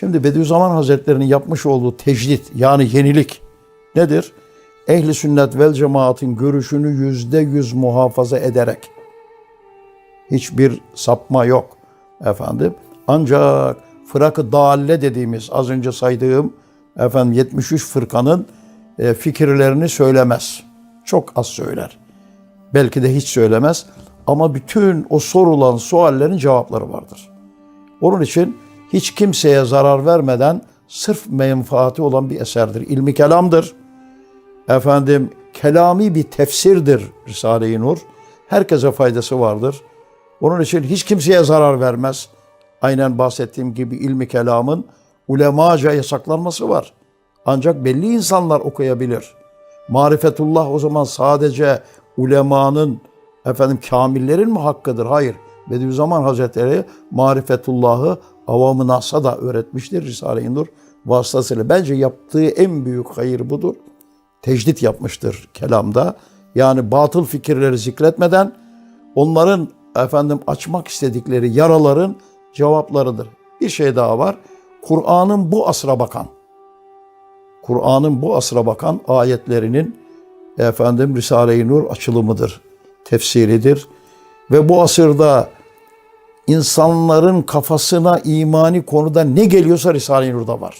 Şimdi Bediüzzaman Hazretleri'nin yapmış olduğu tecdit yani yenilik nedir? Ehli sünnet vel cemaatin görüşünü yüzde yüz muhafaza ederek hiçbir sapma yok efendim. Ancak fırakı dalle dediğimiz az önce saydığım efendim 73 fırkanın e, fikirlerini söylemez. Çok az söyler. Belki de hiç söylemez ama bütün o sorulan suallerin cevapları vardır. Onun için hiç kimseye zarar vermeden sırf menfaati olan bir eserdir. İlmi kelamdır. Efendim kelami bir tefsirdir Risale-i Nur. Herkese faydası vardır. Onun için hiç kimseye zarar vermez. Aynen bahsettiğim gibi ilmi kelamın ulemaca yasaklanması var. Ancak belli insanlar okuyabilir. Marifetullah o zaman sadece ulemanın, efendim kamillerin mi hakkıdır? Hayır. Bediüzzaman Hazretleri marifetullahı avamı nasa da öğretmiştir Risale-i Nur vasıtasıyla. Bence yaptığı en büyük hayır budur. Tecdit yapmıştır kelamda. Yani batıl fikirleri zikretmeden onların efendim açmak istedikleri yaraların cevaplarıdır. Bir şey daha var. Kur'an'ın bu asra bakan, Kur'an'ın bu asra bakan ayetlerinin efendim Risale-i Nur açılımıdır, tefsiridir. Ve bu asırda insanların kafasına imani konuda ne geliyorsa Risale-i Nur'da var.